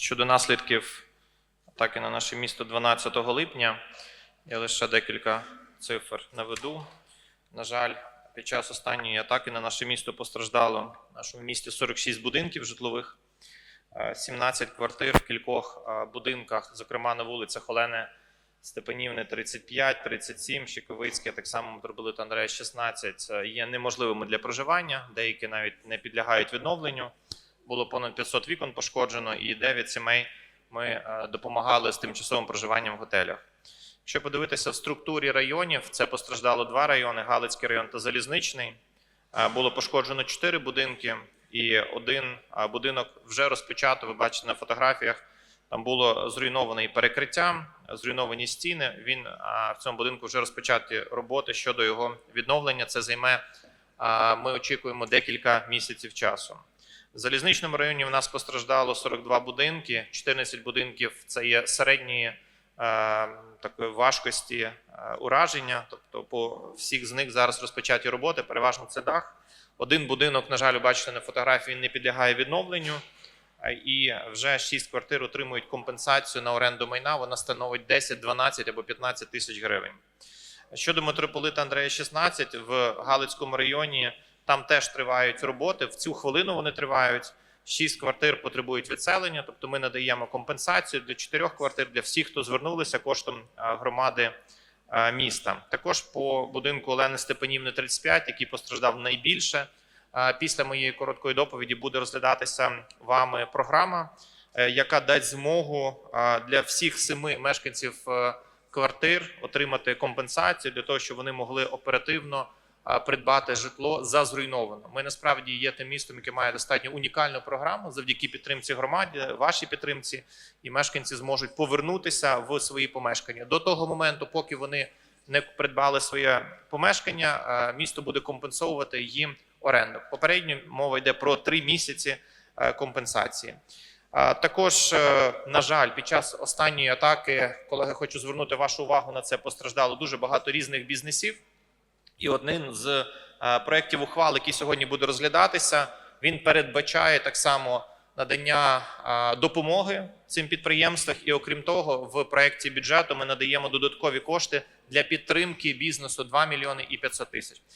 Щодо наслідків атаки на наше місто 12 липня, я лише декілька цифр наведу. На жаль, під час останньої атаки на наше місто постраждало в нашому місті 46 будинків житлових, е, 17 квартир в кількох е, будинках, зокрема на вулицях Олени Степанівни 35, 37, Щековицьке, так само митрополита Андрея 16, е, є неможливими для проживання, деякі навіть не підлягають відновленню. Було понад 500 вікон пошкоджено, і 9 сімей ми е, допомагали з тимчасовим проживанням в готелях. Якщо подивитися в структурі районів, це постраждало два райони: Галицький район та Залізничний. Е, Було пошкоджено 4 будинки, і один е, будинок вже розпочато. Ви бачите на фотографіях. Там було зруйноване і перекриття, зруйновані стіни. Він в цьому будинку вже розпочаті роботи щодо його відновлення. Це займе. Ми очікуємо декілька місяців часу. В залізничному районі в нас постраждало 42 будинки. 14 будинків це є середньої е, такої важкості е, ураження. Тобто, по всіх з них зараз розпочаті роботи. Переважно це дах. Один будинок, на жаль, бачите на фотографії, не підлягає відновленню. Е, І вже 6 квартир отримують компенсацію на оренду майна. Вона становить 10, 12 або 15 тисяч гривень. Щодо митрополита Андрея 16 в Галицькому районі, там теж тривають роботи. В цю хвилину вони тривають. Шість квартир потребують відселення, тобто ми надаємо компенсацію для чотирьох квартир для всіх, хто звернулися коштом е, громади е, міста. Також по будинку Олени Степанівни 35, який постраждав найбільше. Е, Після моєї короткої доповіді буде розглядатися вами програма, яка дасть змогу для всіх семи мешканців квартир отримати компенсацію для того, щоб вони могли оперативно придбати житло за зруйноване. Ми насправді є тим містом, яке має достатньо унікальну програму завдяки підтримці громаді, вашій підтримці, і мешканці зможуть повернутися в свої помешкання до того моменту, поки вони не придбали своє помешкання. Місто буде компенсовувати їм оренду. Попередньо мова йде про три місяці е, компенсації. Також, е, на жаль, під час останньої атаки, колеги, хочу звернути вашу увагу на це. Постраждало дуже багато різних бізнесів. І один з е, проєктів ухвал, який сьогодні буде розглядатися, він передбачає так само надання допомоги цим підприємствам. І окрім того, в проєкті бюджету ми надаємо додаткові кошти для підтримки бізнесу 2 мільйони і 500 тисяч.